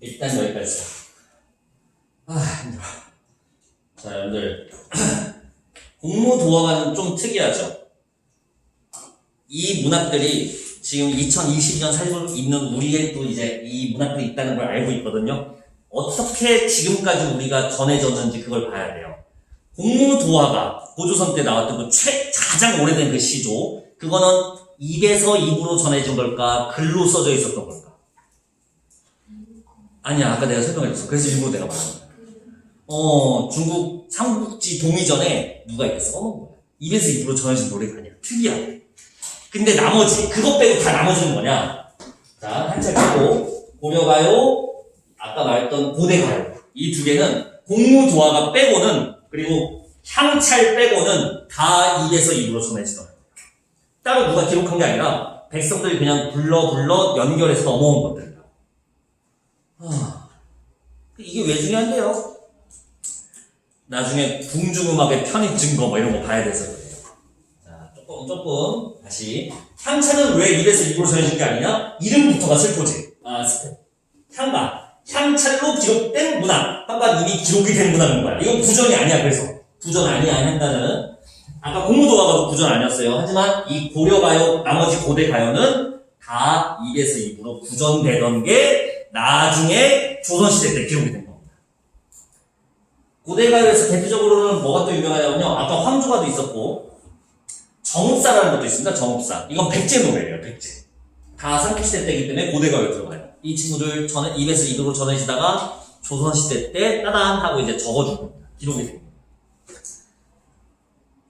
일단 여기까지. 아, 힘들어. 자, 여러분들. 공무도화가는 좀 특이하죠? 이 문학들이 지금 2022년 살고 있는 우리의 또 이제 이 문학들이 있다는 걸 알고 있거든요. 어떻게 지금까지 우리가 전해졌는지 그걸 봐야 돼요. 공무도화가 고조선 때 나왔던 그 최, 가장 오래된 그 시조, 그거는 입에서 입으로 전해진 걸까? 글로 써져 있었던 걸까? 아니야, 아까 내가 설명해줬어. 그래서 일부러 내가 말한 거야. 어, 중국 삼국지 동이전에 누가 이렇게 써놓은 거야. 입에서 입으로 전해진 노래가 아니야. 특이하게. 근데 나머지, 그것 빼고 다 나머지는 뭐냐? 자, 한철 빼고, 고려가요, 아까 말했던 고대가요. 이 두 개는 공무도화가 빼고는, 그리고 향찰 빼고는 다 입에서 입으로 거예요. 따로 누가 기록한 게 아니라, 백성들이 그냥 불러 불러 연결해서 넘어온. 하, 이게 왜 중요한데요? 나중에 궁중음악의 편입 증거 뭐 이런 거 봐야 돼서 그래요. 자, 조금 조금 다시 향차는 왜 입에서 입으로 전해진 게 아니냐? 이름부터가 슬프지. 아, 스텝. 향가. 향찰로 기록된 문학. 향가 이미 기록이 된 문학인 거야. 이건 부전이 아니야. 그래서 부전 아니야. 향가는 아까 공무도화가도 부전 아니었어요. 하지만 이 고려가요, 나머지 고대가요는 다 입에서 입으로 부전되던 게 나중에 조선시대 때 기록이 된 겁니다. 고대가요에서 대표적으로는 뭐가 또 유명하냐면요. 아까 황조가도 있었고, 정읍사라는 것도 있습니다. 정읍사. 이건 백제 노래예요. 백제. 다 삼국시대 때이기 때문에 고대가요 들어가요. 이 친구들 전에 입에서 입으로 전해지다가 조선시대 때 따단 하고 이제 적어준 겁니다. 기록이 됩니다.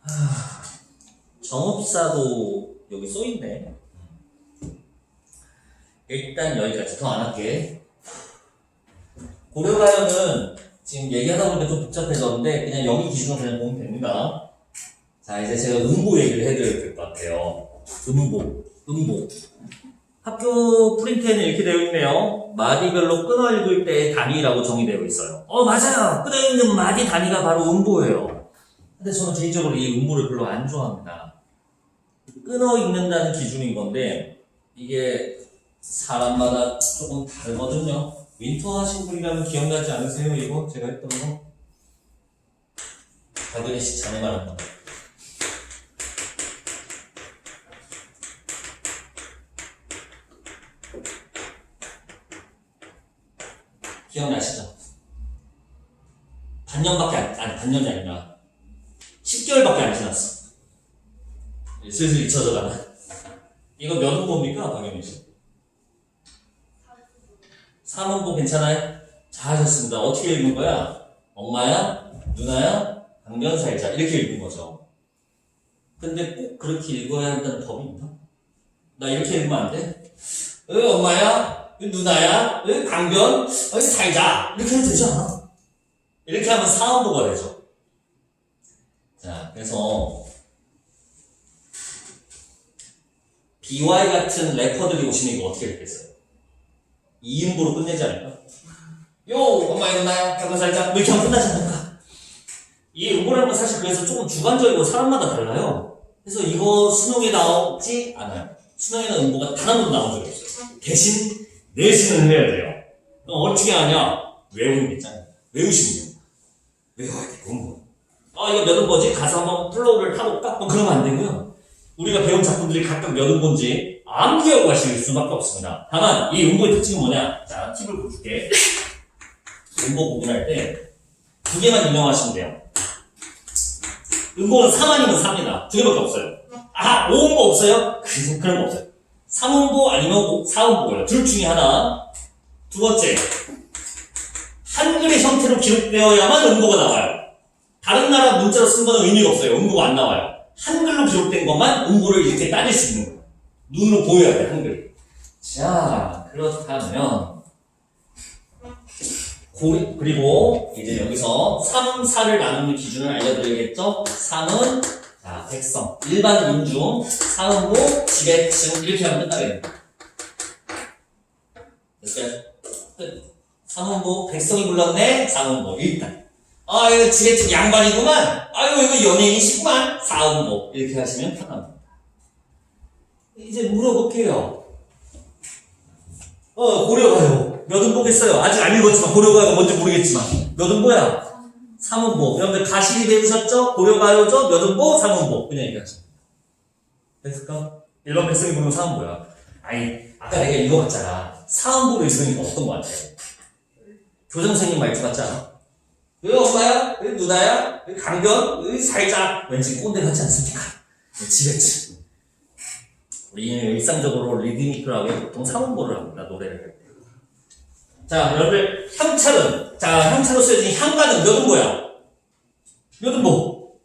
하, 정읍사도 여기 써있네. 일단 여기까지 더 안 할게. 고려가요는 지금 얘기하다 보니까 좀 복잡해졌는데 그냥 여기 기준으로 그냥 보면 됩니다. 자 이제 제가 음보 얘기를 해드려야 될 것 같아요. 음보, 음보. 학교 프린트에는 이렇게 되어 있네요. 마디별로 끊어 읽을 때의 단위라고 정의되어 있어요. 어 맞아요. 끊어 읽는 마디 단위가 바로 음보예요. 근데 저는 개인적으로 이 음보를 별로 안 좋아합니다. 끊어 읽는다는 기준인 건데 이게 사람마다 조금 다르거든요. 윈터 하신 분이라면 기억나지 않으세요? 이거 제가 했던 거? 박은혜 씨 자네 말한 거. 기억나시죠? 반년밖에 안, 아니 반년이 아니라 10개월밖에 안 지났어. 이제 슬슬 잊혀져가는. 이거 몇 호입니까, 박영민 씨? 삼원보 괜찮아요? 잘하셨습니다. 어떻게 읽는 거야? 엄마야? 누나야? 강변살자 이렇게 읽는 거죠. 근데 꼭 그렇게 읽어야 한다는 법이 있나? 나 이렇게 읽으면 안 돼? 어, 엄마야? 어, 누나야? 어, 강변? 어, 살자 이렇게 해도 되지 않아? 이렇게 하면 사원보가 되죠. 자, 그래서 BY 같은 래퍼들이 오시면 이거 어떻게 읽겠어요? 이음보로 끝내지 않을까? 요, 엄마야, 누나야, 강변 살자 뭐 이렇게 하면 끝나지 않을까? 이 음보라는 건 사실 그래서 조금 주관적이고 사람마다 달라요. 그래서 이거 수능에 나오지 않아요. 수능에는 음보가 단 한 번도 나온 적이 없어요. 대신 내신은 해야 돼요. 그럼 어떻게 하냐? 외우는 게 있잖아요. 외우시면 돼요. 외워야 돼, 음보. 아, 이거 몇 음보지? 가서 한번 플로우를 타볼까? 뭐 그러면 안 되고요. 우리가 배운 작품들이 각각 몇 음보인지 암기하고 가실 수밖에 없습니다. 다만, 이 음보의 특징은 뭐냐? 자, 팁을 보여줄게. 음보 구분할 때 두 개만 인정하시면 돼요. 음보는 3 아니면 4입니다. 두 개밖에 없어요. 아, 5음보 없어요? 그, 그런 거 없어요. 3음보 아니면 4음보예요. 둘 중에 하나. 두 번째. 한글의 형태로 기록되어야만 음보가 나와요. 다른 나라 문자로 쓴 거는 의미가 없어요. 음보가 안 나와요. 한글로 기록된 것만 음보를 이렇게 따질 수 있는 거예요. 눈으로 보여야 돼, 한글. 자, 그렇다면. 고, 그리고 이제 여기서 3, 4를 나누는 기준을 알려드려야겠죠? 3은 자, 백성, 일반 민중, 상음보, 지배층 이렇게 하면 끝나겠네요. 됐어요? 끝. 상음보, 백성이 불렀네, 상음보 일단. 아, 이거 지배층 양반이구만. 아이고, 이거 연예인이시구만. 사음보 이렇게 하시면 편합니다. 이제 물어볼게요. 어, 고려가요. 몇 음보겠어요? 아직 안 읽었지만 고려가요가 뭔지 모르겠지만 몇 음보야? 삼음보. 여러분들 가시리 배우셨죠? 고려가요죠? 몇 음보? 삼음보. 그냥 얘기하죠. 됐을까? 일반 백성이 부르는 삼음보야. 아니 아까 내가 읽어봤잖아. 사음보로 읽으니까 어떤 거 같아요? 교장 선생님 말투 같지 않아? 여기 엄마야? 여기 누나야? 여기 강변? 여기 살짝 왠지 꼰대 같지 않습니까? 네, 지겠지. 우리는 일상적으로 리드미컬하게 보통 삼음보를 합니다. 노래를 할 때. 자, 여러분들 향차는 자, 향차로 쓰여진 향가는 몇 음보야? 몇 음보?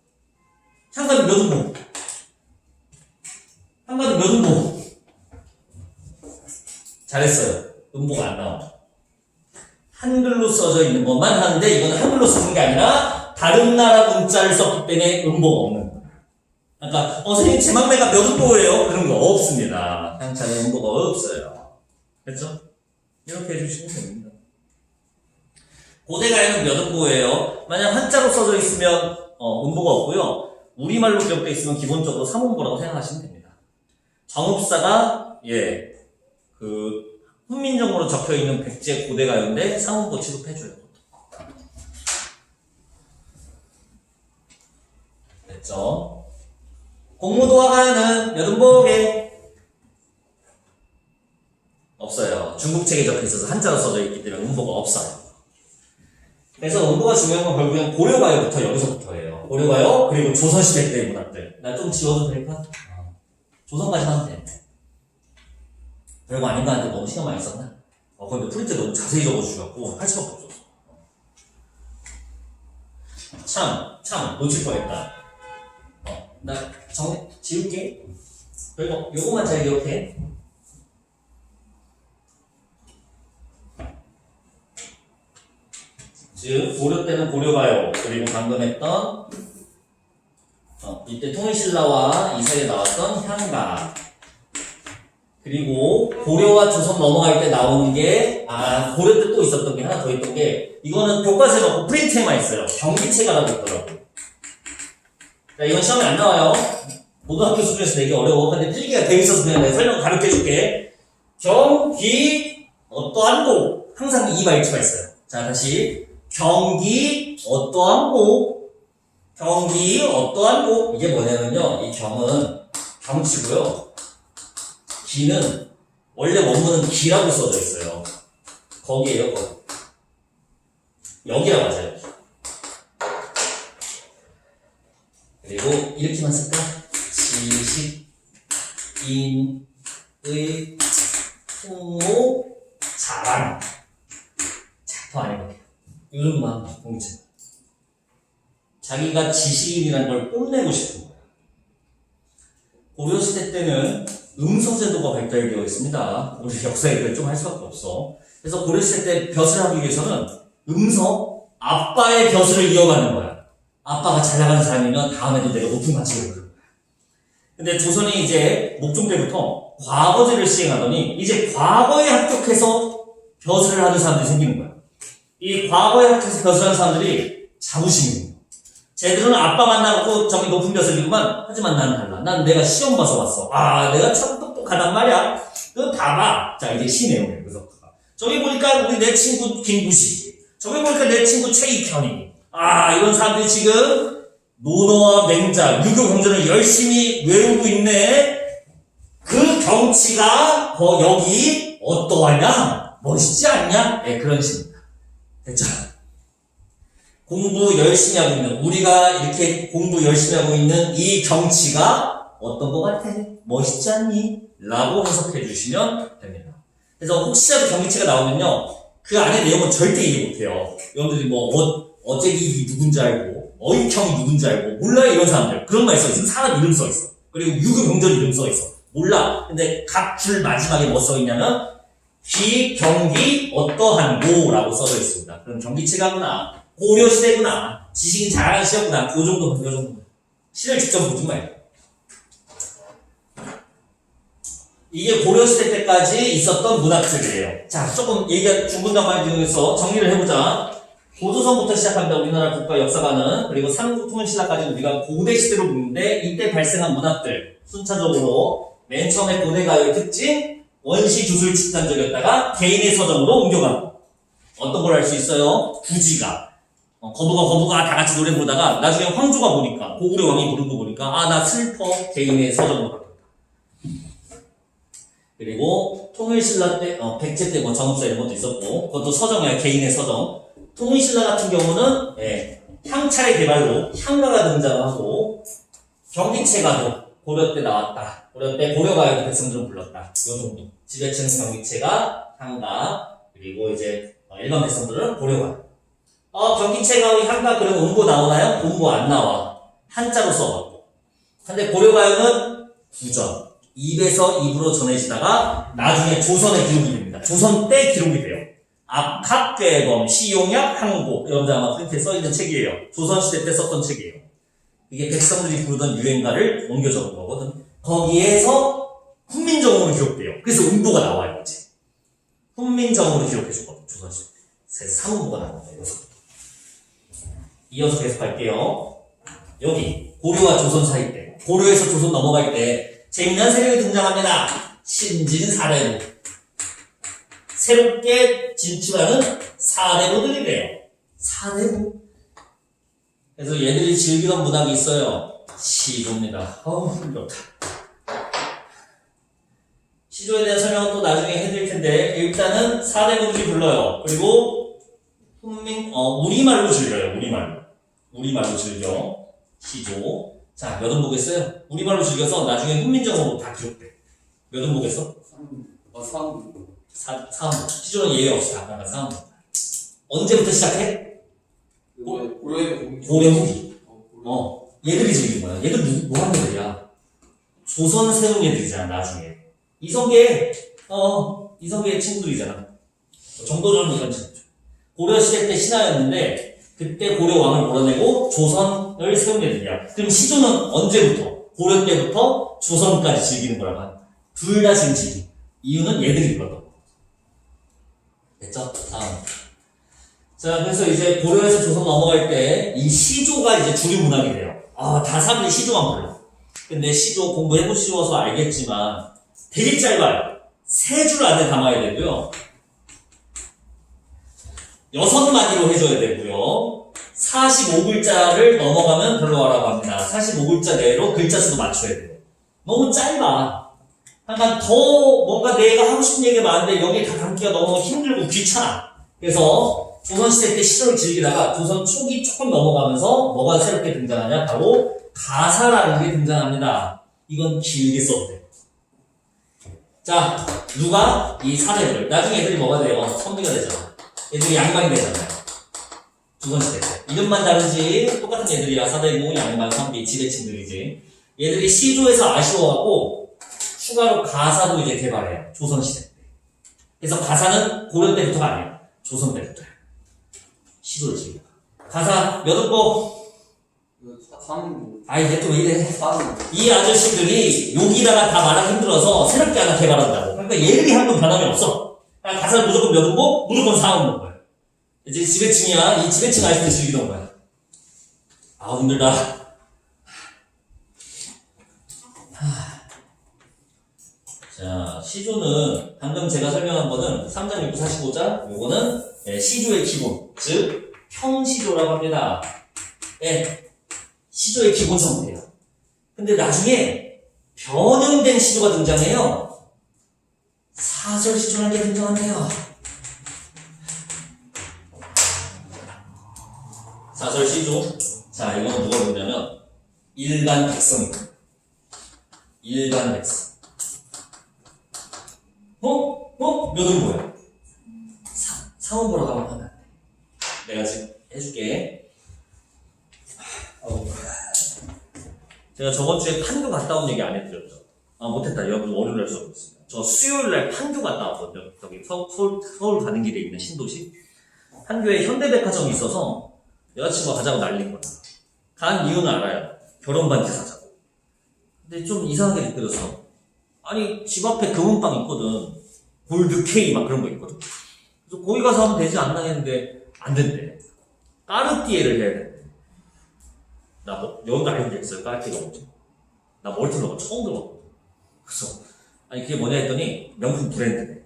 향가는 몇 음보? 향가는 몇 음보? 잘했어요. 음보가 안 나와. 한글로 써져 있는 것만 하는데 이건 한글로 쓰는 게 아니라 다른 나라 문자를 썼기 때문에 음보가 없는. 그러니까 어 선생님 제 막내가 몇 음보예요? 그런 거 없습니다. 향차는 음보가 없어요. 됐죠? 이렇게 해주시면 됩니다. 고대가에는 몇 음보예요? 만약 한자로 써져 있으면 어, 음보가 없고요. 우리말로 기록되어 있으면 기본적으로 3음보라고 생각하시면 됩니다. 정읍사가 예, 그 훈민정으로 적혀 있는 백제 고대가요인데 3음보 취급해줘요. 됐죠? 공무도화가는 몇 음보게? 없어요. 중국 책에 적혀 있어서 한자로 써져 있기 때문에 음보가 없어요. 그래서 음보가 중요한 건 결국엔 고려가요부터 여기서부터예요. 고려가요 그리고 조선시대 때 문학들. 나 좀 지워도 될까? 어. 조선까지 하면 돼. 별거 아닌 가 하는데 너무 신경 많이 썼나? 어, 근데 프린트 너무 자세히 적어주셔갖고 할 수밖에 없었어. 참, 참, 놓칠 뻔했다. 어, 나 정, 지울게. 그리고 요거만 잘 기억해. 즉 고려 때는 고려가요 그리고 방금 했던 어, 이때 통일신라와 이 사이에 나왔던 향가 그리고 고려와 조선 넘어갈 때 나오는 게 아 고려 때 또 있었던 게 하나 더 있던 게 이거는 교과서에 넣고 프린트에만 있어요 경기체가라고 있더라고 자 이건 시험에 안 나와요. 고등학교 수준에서 내기 어려워. 근데 필기가 돼 있어서 그냥 내가 설명 가볍게 해줄게. 경기 어떠한 곳 항상 이 말투가 있어요. 자 다시. 경기 어떠한 곳 경기 어떠한 곳 이게 뭐냐면요. 이 경은 경치고요. 기는 원래 원문은 기라고 써져 있어요. 거기에요 거기 여기라 맞아요 그리고 이렇게만 쓸까 지식 인의 풍호 자랑 자더 안 해볼게요 이런 마음 공채 자기가 지식인이라는 걸 뽐내고 싶은 거예요. 고려 시대 때는 음서제도가 발달되어 있습니다. 우리 역사 얘기를 좀 할 수밖에 없어. 그래서 고려 시대 때 벼슬을 하기 위해서는 음서, 아빠의 벼슬을 이어가는 거야. 아빠가 잘 나가는 사람이면 다음에도 내가 높은 가치를 거야. 근데 조선이 이제 목종 때부터 과거제를 시행하더니 이제 과거에 합격해서 벼슬을 하는 사람들이 생기는 거야. 이 과거에 합격해서 벼슬하는 사람들이 자부심이 있는 거야. 쟤들은 아빠 만나고 저기 높은 벼슬이구만. 하지만 나는 달라. 난 내가 시험 봐서 왔어. 아, 내가 참 똑똑하단 말이야. 너 봐봐. 자, 이제 시 내용이에요. 그래서 저기 보니까 우리 내 친구 김구시. 저기 보니까 내 친구 최익현이. 아, 이런 사람들이 지금 논어와 맹자, 유교 경전을 열심히 외우고 있네. 그 경치가 거 여기 어떠하냐? 멋있지 않냐? 예, 그런 식입니다. 됐죠? 공부 열심히 하고 있는 우리가 이렇게 공부 열심히 하고 있는 이 경치가 어떤 것 같아? 멋있지 않니? 라고 해석해 주시면 됩니다. 그래서 혹시라도 경치가 나오면요 그 안에 내용은 절대 이해 못해요. 여러분들이 뭐 어, 어제기 누군지 알고 어익형이 누군지 알고 몰라요 이런 사람들 그런 말 써 있어 사람 이름 써 있어 그리고 유교 경전 이름 써 있어 몰라 근데 각 줄 마지막에 뭐 써 있냐면 기 경기 어떠한 고라고 써져 있습니다. 그럼 경기체가구나 고려 시대구나. 지식인 잘하는 시였구나. 그 정도, 그 정도. 시를 직접 보지 말고. 이게 고려 시대 때까지 있었던 문학들이에요. 자, 조금 얘기가 중분담만 중에서 정리를 해보자. 고조선부터 시작합니다. 우리나라 국가 역사관은. 그리고 삼국 통일신라까지는 우리가 고대 시대로 보는데 이때 발생한 문학들 순차적으로 맨 처음에 고대 가요의 특징 원시 주술 집단적이었다가 개인의 서정으로 옮겨가고 어떤 걸할수 있어요? 구지가 어, 거부가 거부가 다 같이 노래 부르다가 나중에 황조가 보니까 고구려 왕이 부른 거 보니까 아 나 슬퍼 개인의 서정으로 바뀌었다. 그리고 통일신라 때 어, 백제 때 뭐 정읍사 이런 것도 있었고 그것도 서정이야 개인의 서정. 통일신라 같은 경우는 예, 향차의 개발로 향가가 등장하고 경기체가도 고려 때 나왔다. 고려 때 고려가요도 백성들은 불렀다. 요 정도. 지배층 경기체가 향가 그리고 이제 어, 일반 백성들은 고려가요. 어, 경기체가 향가 그런 음보 나오나요? 음보 안 나와. 한자로 써갖고. 근데 고려가요는 구전. 입에서 입으로 전해지다가 나중에 조선의 기록이 됩니다. 조선 때 기록이 돼요. 압학괴범, 시용약, 항고. 여러분들 아마 프린트에 써있는 책이에요. 조선시대 때 썼던 책이에요. 이게 백성들이 부르던 유행가를 옮겨 적은 거거든. 거기에서 훈민정음으로 기록돼요. 그래서 음보가 나와요, 이제. 훈민정음으로 기록해주거든, 조선시대 때. 삼음보가 나옵니다. 이어서 계속 할게요. 여기, 고려와 조선 사이 때. 고려에서 조선 넘어갈 때, 재미난 세력이 등장합니다. 신진사대부. 새롭게 진출하는 사대부들이래요. 사대부. 그래서 얘들이 즐기던 문학이 있어요. 시조입니다. 어우, 힘들다. 시조에 대한 설명은 또 나중에 해드릴 텐데, 일단은 사대부들이 불러요. 그리고, 훈민, 어, 우리말로 즐겨요, 우리말로. 우리말로 즐겨. 시조. 자, 몇 원 보겠어요? 우리말로 즐겨서 나중에 훈민정음으로 다 기록돼. 몇 원 보겠어? 어, 상. 사, 사음부. 시조는 예외 없이 다 나가 사음부. 언제부터 시작해? 공기. 고려 후기. 어, 얘들이 즐긴 거야. 얘들 누, 뭐 하는 애들이야? 조선 세운 애들이잖아, 나중에. 이성계, 어, 이성계 친구들이잖아. 정도전 이런 친구. 고려 시대 때 신하였는데, 그때 고려 왕을 몰아내고 조선을 세운 애들이야. 그럼 시조는 언제부터? 고려 때부터 조선까지 즐기는 거라고 둘다 지금 즐기. 이유는 얘들이 있거든. 됐죠? 다음. 자, 그래서 이제 고려에서 조선 넘어갈 때 이 시조가 이제 주류 문학이 돼요. 아, 다 사람들이 시조만 불러. 근데 시조 공부해보시어서 알겠지만 되게 짧아요. 세 줄 안에 담아야 되고요. 여섯 마디로 해줘야 되고요. 45글자를 넘어가면 별로 하라고 합니다. 45글자 내로 글자 수도 맞춰야 돼요. 너무 짧아. 약간 더 뭔가 내가 하고 싶은 얘기가 많은데 여기에 다 담기가 너무 힘들고 귀찮아. 그래서 조선시대 때 시절을 즐기다가 조선 초기 조금 넘어가면서 뭐가 새롭게 등장하냐? 바로 가사라는 게 등장합니다. 이건 길게 써도 돼. 자, 누가 이 사대를 나중에 애들이 뭐가 돼요? 선비가 되잖아. 애들이 양반이 되잖아요. 조선시대 때. 이름만 다르지 똑같은 애들이야. 사대공, 양반, 선비, 지대층들이지. 얘들이 시조에서 아쉬워갖고 추가로 가사도 이제 개발해요. 조선시대 때. 그래서 가사는 고려 때부터가 아니에요. 조선 때부터야. 시조를 즐겨. 가사 몇 억보? 이거 사- 상. 아이, 얘또왜 이래? 상. 이 아저씨들이 여기다가 다 말하기 힘들어서 새롭게 하나 개발한다고. 그러니까 얘들이 한건 변함이 없어. 그냥 가사를 무조건 몇 억보? 무조건 사오는 거야. 이제 지배층이야. 이 지배층 아이들 즐기던 거야. 아, 힘들다. 자, 시조는 방금 제가 설명한 거는 3장 6 45자, 요거는 예, 시조의 기본, 즉 평시조라고 합니다. 예, 시조의 기본 정도예요. 근데 나중에 변형된 시조가 등장해요. 사설 시조라는 게 등장한대요. 사설 시조. 자, 이건 누가 보냐면 일반 백성입니다. 일반 백성. 어? 어? 몇은 뭐야? 사, 사원 보러 가면 하면 안 돼. 내가 지금 해줄게. 어우. 제가 저번 주에 판교 갔다 온 얘기 안 해드렸죠? 아, 못했다. 여러분, 월요일날 수업했습니다. 저 수요일날 판교 갔다 왔거든요. 저기 서, 서울, 서울 가는 길에 있는 신도시. 판교에 현대백화점이 있어서 여자친구가 가자고 날린 거야. 간 이유는 알아요. 결혼 반지 사자고. 근데 좀 이상하게 느껴졌어. 아니, 집 앞에 금은방 있거든. 골드 K 막 그런 거 있거든. 그래서 거기 가서 하면 되지 않나 했는데, 안 된대. 까르띠에를 해야 된대. 나 뭐, 여기도 알고 있어요. 까르띠에가 뭔지. 나 멀티는 거 처음 들어봤거든. 그래서, 아니 그게 뭐냐 했더니 명품 브랜드래.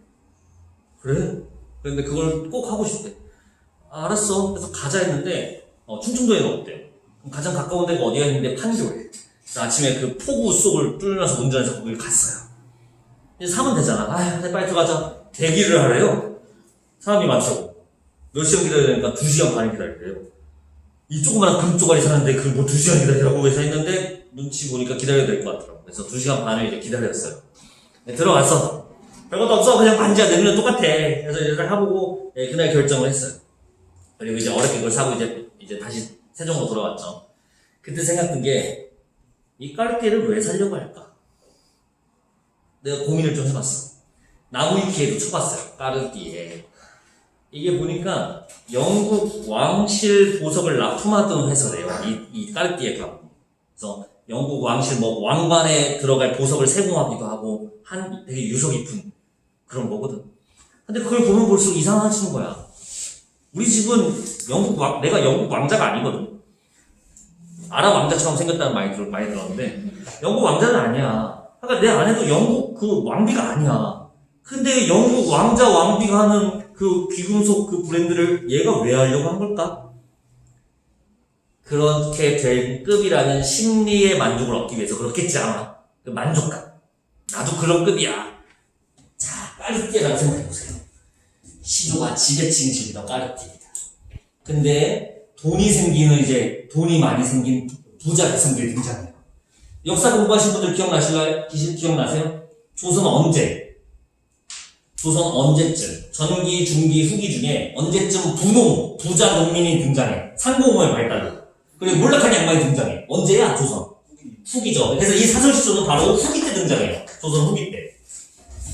그래? 그런데 그걸 꼭 하고 싶대. 아, 알았어. 그래서 가자 했는데 어, 충청도에는 없대요. 그럼 가장 가까운 데가 어디가 있는데 판교에. 아침에 그 폭우 속을 뚫면서 운전해서 거길 갔어요. 이제 사면 되잖아. 아, 빨리 들어가자. 대기를 하래요. 사람이 많다고. 몇 시간 기다려야 되니까 두 시간 반을 기다리래요. 이 조그마한 금쪽알이 사는데 그걸 뭐두 시간 기다리라고 해서 했는데 눈치 보니까 기다려야 될 것 같더라고. 그래서 두 시간 반을 이제 기다렸어요. 네, 들어갔어. 별것도 없어. 그냥 반지야. 내년에 똑같아. 그래서 이제 해보고 예, 그날 결정을 했어요. 그리고 이제 어렵게 그걸 사고 이제 이제 다시 세종으로 돌아왔죠. 그때 생각든 게이 까르띠에를 왜 살려고 할까? 내가 고민을 좀 해봤어. 나무 위키에도 쳐봤어요. 까르띠에. 이게 보니까 영국 왕실 보석을 납품하던 회사래요. 이, 이 까르띠에 가구. 그래서 영국 왕실 뭐 왕관에 들어갈 보석을 세공하기도 하고 한 되게 유서 깊은 그런 거거든. 근데 그걸 보면 볼수록 이상해지는 거야. 우리 집은 영국 왕, 내가 영국 왕자가 아니거든. 아랍 왕자처럼 생겼다는 많이, 들, 많이 들었는데, 영국 왕자는 아니야. 그러니까 내 아내도 영국 그 왕비가 아니야. 근데 영국 왕자 왕비가 하는 그 귀금속 그 브랜드를 얘가 왜 하려고 한 걸까? 그렇게 될 급이라는 심리의 만족을 얻기 위해서 그렇겠지 아마. 그 만족감. 나도 그런 급이야. 자, 까르띠에라고 생각해보세요. 시조가 지배층 집이다, 까르띠에다. 근데 돈이 생기는 이제 돈이 많이 생긴 부자 백성들이 등장해요. 역사 공부하신 분들 기억나실까요? 기억나세요? 조선 언제? 조선 언제쯤? 전기, 중기, 후기 중에 언제쯤 분홍, 부자 농민이 등장해. 상공호의 발달로. 그리고 몰락한 양반이 등장해. 언제야? 조선. 후기죠. 그래서 이 사설시조는 바로 후기 때 등장해요. 조선 후기 때.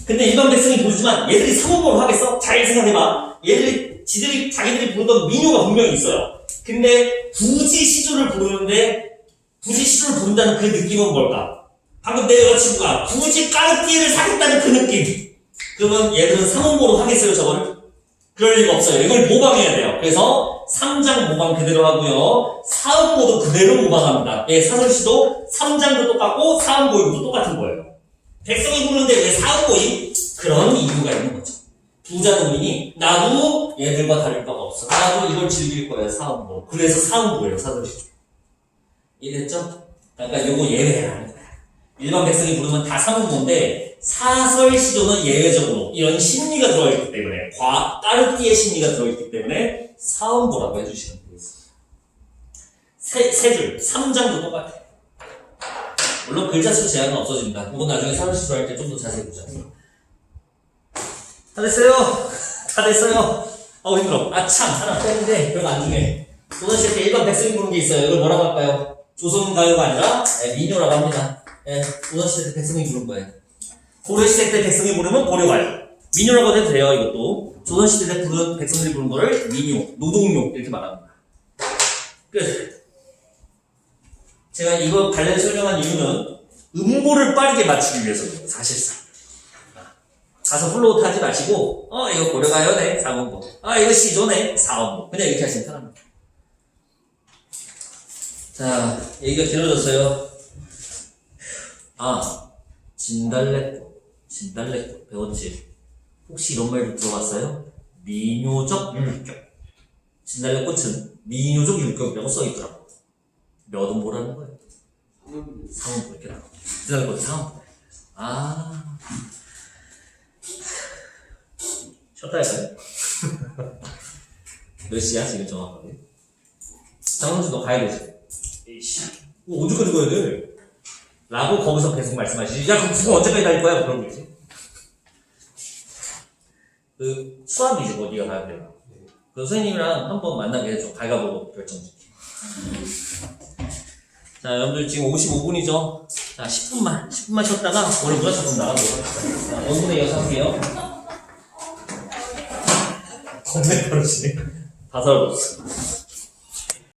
근데 일반 백성이 보지만 얘들이 상호모를 하겠어? 잘 생각해봐. 얘들이 지들이 자기들이 부르던 민요가 분명히 있어요. 근데 굳이 시조를 부르는데 굳이 시조를 부른다는 그 느낌은 뭘까? 방금 내 여자친구가 굳이 까르띠에를 사겠다는 그 느낌. 그러면 얘들은 상호모로 하겠어요, 저거를? 그럴 리가 없어요. 이걸 모방해야 돼요. 그래서 3장 모방 그대로 하고요. 사음모도 그대로 모방합니다. 예, 사설시도 3장도 똑같고 사음모임도 똑같은 거예요. 백성이 부르는데 왜 사음모임? 그런 이유가 있는 거죠. 부자 농민이 나도 얘들과 다를 바가 없어. 나도 이걸 즐길 거야, 사음모. 그래서 사음모예요, 사설시도. 이해됐죠? 그러니까 요거 예외라는 거야. 일반 백성이 부르면 다 사음모인데 사설 시조는 예외적으로 이런 심리가 들어있기 때문에 과, 까르띠의 심리가 들어있기 때문에 사음보라고 해주시면 되겠습니다. 세, 세 줄, 3장도 똑같아요. 물론 글자 수 제한은 없어집니다. 그건 나중에 사설 시조 할 때 좀 더 자세히 보자. 다 됐어요. 다 됐어요. 어우 힘들어. 아참 하나 뺐는데 별거 안 중요해. 때 일반 백성이 부른 게 있어요. 이걸 뭐라고 할까요? 조선가요가 아니라 예, 민요라고 합니다. 예, 조선시대 때 백성이 부른 거예요. 고려시대 때 백성이 부르면 고려가요. 민요라고 해도 돼요, 이것도. 조선시대 때 부른 백성들이 부른 거를 민요, 노동요, 이렇게 말합니다. 끝. 제가 이거 관련 설명한 이유는 음보를 빠르게 맞추기 위해서입니다, 사실상. 가서 훌로우 하지 마시고, 어, 이거 고려가요네, 4원보. 아, 이거 시조네, 4원보. 그냥 이렇게 하시면 편합니다. 자, 얘기가 길어졌어요. 아, 진달래꽃. 진달래꽃 배웠지? 혹시 이런 말도 들어봤어요? 미묘적 율격. 진달래꽃은 미묘적 율격이라고 써있더라고. 몇은 뭐라는 거예요? 상은 이렇게 나와. 진달래꽃 상은 아. 쉬었다 할까요? 몇 시야, 지금 정확하게? 장원수 너 가야 되지? 이거 언제까지 가야 돼? 라고 거기서 계속 말씀하시지. 야, 그럼 수업 언제까지 다닐 거야? 그런 거지. 그, 수학이지, 뭐, 네가 가야 되나. 그 선생님이랑 한 번 만나게 해줘. 가위바위보 결정 짓기. 자, 여러분들 지금 55분이죠? 자, 10분만, 10분만 쉬었다가 오늘 문화작품 나가보도록 하겠습니다. 자, 원분에 이어서 할게요. 겁내 떨어지네. 다 살아봤어.